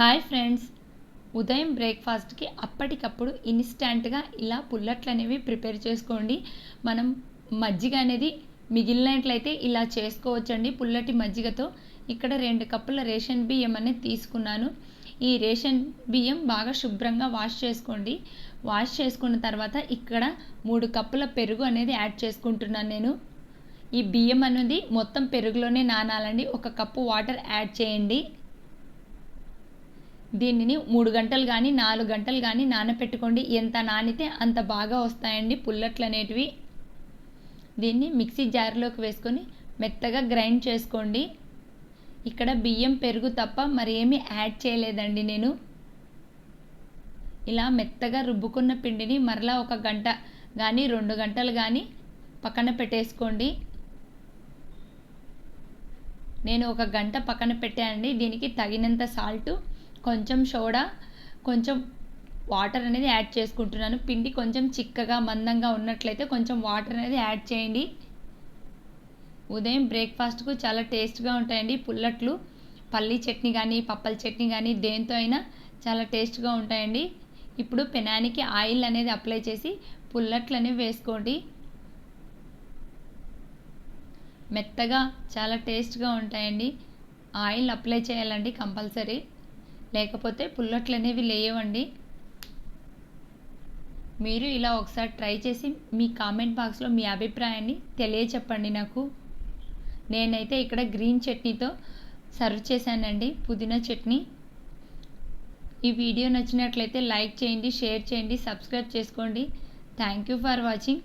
Hi friends. ఉదయం బ్రేక్ఫాస్ట్కి అప్పటికప్పుడు ఇన్స్టాంట్గా ఇలా పుల్లట్లు అనేవి ప్రిపేర్ చేసుకోండి. మనం మజ్జిగ అనేది మిగిలినట్లయితే ఇలా చేసుకోవచ్చండి పుల్లటి మజ్జిగతో. ఇక్కడ రెండు కప్పుల రేషన్ బియ్యం అనేది తీసుకున్నాను. ఈ రేషన్ బియ్యం బాగా శుభ్రంగా వాష్ చేసుకోండి. వాష్ చేసుకున్న తర్వాత ఇక్కడ మూడు కప్పుల పెరుగు అనేది యాడ్ చేసుకుంటున్నాను నేను. ఈ బియ్యం అనేది మొత్తం పెరుగులోనే నానాలండి. ఒక కప్పు వాటర్ యాడ్ చేయండి. దీనిని మూడు గంటలు కానీ నాలుగు గంటలు కానీ నానపెట్టుకోండి. ఎంత నానితే అంత బాగా వస్తాయండి పుల్లట్లు అనేటివి. దీన్ని మిక్సీ జార్లోకి వేసుకొని మెత్తగా గ్రైండ్ చేసుకోండి. ఇక్కడ బియ్యం పెరుగు తప్ప మరి ఏమీ యాడ్ చేయలేదండి నేను. ఇలా మెత్తగా రుబ్బుకున్న పిండిని మరలా ఒక గంట కానీ రెండు గంటలు కానీ పక్కన పెట్టేసుకోండి. నేను ఒక గంట పక్కన పెట్టానండి. దీనికి తగినంత సాల్టు. కొంచెం సోడా కొంచెం వాటర్ అనేది యాడ్ చేసుకుంటున్నాను. పిండి కొంచెం చిక్కగా మందంగా ఉన్నట్లయితే కొంచెం వాటర్ అనేది యాడ్ చేయండి. ఉదయం బ్రేక్ఫాస్ట్కు చాలా టేస్ట్గా ఉంటాయండి పుల్లట్లు. పల్లీ చట్నీ కానీ పప్పల చట్నీ కానీ దేంతో అయినా చాలా టేస్ట్గా ఉంటాయండి. ఇప్పుడు పెనానికి ఆయిల్ అనేది అప్లై చేసి పుల్లట్లు అనేవి వేసుకోండి. మెత్తగా చాలా టేస్ట్గా ఉంటాయండి. ఆయిల్ అప్లై చేయాలండి కంపల్సరీ. లేకపోతే పుల్లట్లు అనేవి లేవండి. మీరు ఇలా ఒకసారి ట్రై చేసి మీ కామెంట్ బాక్స్లో మీ అభిప్రాయాన్ని తెలియచెప్పండి నాకు. నేనైతే ఇక్కడ గ్రీన్ చట్నీతో సర్వ్ చేశానండి పుదీనా చట్నీ. ఈ వీడియో నచ్చినట్లయితే లైక్ చేయండి షేర్ చేయండి సబ్స్క్రైబ్ చేసుకోండి. Thank you for watching.